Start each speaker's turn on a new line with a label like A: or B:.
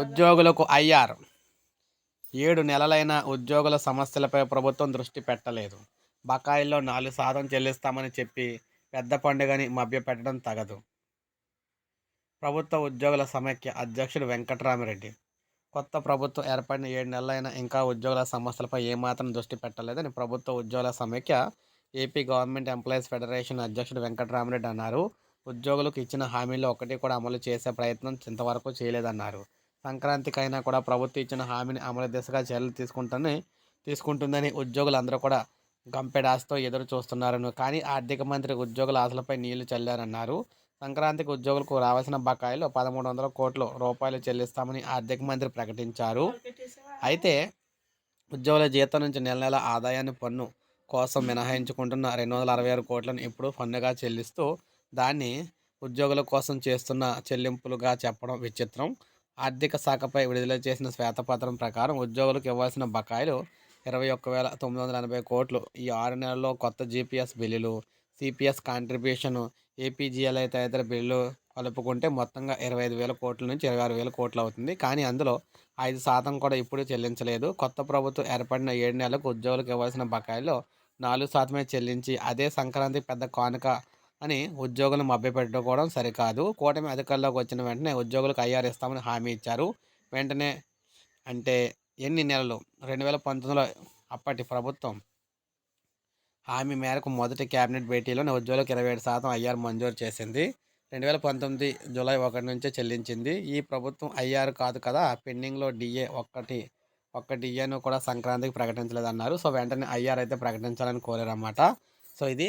A: ఉద్యోగులకు ఐఆర్. ఏడు నెలలైన ఉద్యోగుల సమస్యలపై ప్రభుత్వం దృష్టి పెట్టలేదు. బకాయిల్లో నాలుగు శాతం చెల్లిస్తామని చెప్పి పెద్ద పండుగని మభ్యపెట్టడం తగదు. ప్రభుత్వ ఉద్యోగుల సమైక్య అధ్యక్షుడు వెంకటరామిరెడ్డి. కొత్త ప్రభుత్వం ఏర్పడిన ఏడు నెలలైనా ఇంకా ఉద్యోగుల సమస్యలపై ఏమాత్రం దృష్టి పెట్టలేదని ప్రభుత్వ ఉద్యోగుల సమైక్య ఏపీ గవర్నమెంట్ ఎంప్లాయీస్ ఫెడరేషన్ అధ్యక్షుడు వెంకటరామిరెడ్డి అన్నారు. ఉద్యోగులకు ఇచ్చిన హామీలు ఒకటి కూడా అమలు చేసే ప్రయత్నం ఇంతవరకు చేయలేదన్నారు. సంక్రాంతికైనా కూడా ప్రభుత్వం ఇచ్చిన హామీని అమలు దిశగా చర్యలు తీసుకుంటుందని తీసుకుంటుందని ఉద్యోగులందరూ కూడా గంపెడాస్తో ఎదురు చూస్తున్నారని కానీ ఆర్థిక మంత్రి ఉద్యోగుల ఆశలపై నీళ్ళు చల్లారన్నారు. సంక్రాంతికి ఉద్యోగులకు రావాల్సిన బకాయిలు పదమూడు వందల కోట్ల రూపాయలు చెల్లిస్తామని ఆర్థిక మంత్రి ప్రకటించారు. అయితే ఉద్యోగుల జీతం నుంచి నెల నెల ఆదాయాన్ని పన్ను కోసం మినహాయించుకుంటున్న రెండు వందల అరవై ఆరు కోట్లను ఇప్పుడు పన్నుగా చెల్లిస్తూ దాన్ని ఉద్యోగుల కోసం చేస్తున్న చెల్లింపులుగా చెప్పడం విచిత్రం. ఆర్థిక శాఖపై విడుదల చేసిన శ్వేతపత్రం ప్రకారం ఉద్యోగులకు ఇవ్వాల్సిన బకాయిలు ఇరవై ఒక్క వేల తొమ్మిది వందల ఎనభై కోట్లు. ఈ ఆరు నెలల్లో కొత్త జీపీఎస్ బిల్లులు సిపిఎస్ కాంట్రిబ్యూషన్ ఏపీజీఎల్ఐ తదితర బిల్లులు కలుపుకుంటే మొత్తంగా ఇరవై ఐదు వేల కోట్ల నుంచి ఇరవై ఆరు వేల కోట్లు అవుతుంది. కానీ అందులో ఐదు శాతం కూడా ఇప్పుడు చెల్లించలేదు. కొత్త ప్రభుత్వం ఏర్పడిన ఏడు నెలలకు ఉద్యోగులకు ఇవ్వాల్సిన బకాయిలు నాలుగు శాతమే చెల్లించి అదే సంక్రాంతి పెద్ద కానుక అని ఉద్యోగులను మభ్యపెట్టుకోవడం సరికాదు. కూటమి అధికారంలోకి వచ్చిన వెంటనే ఉద్యోగులకు ఐఆర్ ఇస్తామని హామీ ఇచ్చారు. వెంటనే అంటే ఎన్ని నెలలు? రెండు వేల పంతొమ్మిదిలో అప్పటి ప్రభుత్వం హామీ మేరకు మొదటి కేబినెట్ భేటీలోనే ఉద్యోగులకు ఇరవై ఏడు శాతం ఐఆర్ మంజూరు చేసింది. రెండు వేల పంతొమ్మిది జూలై ఒకటి నుంచే చెల్లించింది. ఈ ప్రభుత్వం ఐఆర్ కాదు కదా పెండింగ్లో డిఏ ఒక్కటి ఒక్క డిఏను కూడా సంక్రాంతికి ప్రకటించలేదన్నారు. సో వెంటనే ఐఆర్ అయితే ప్రకటించాలని కోరారన్నమాట. సో ఇది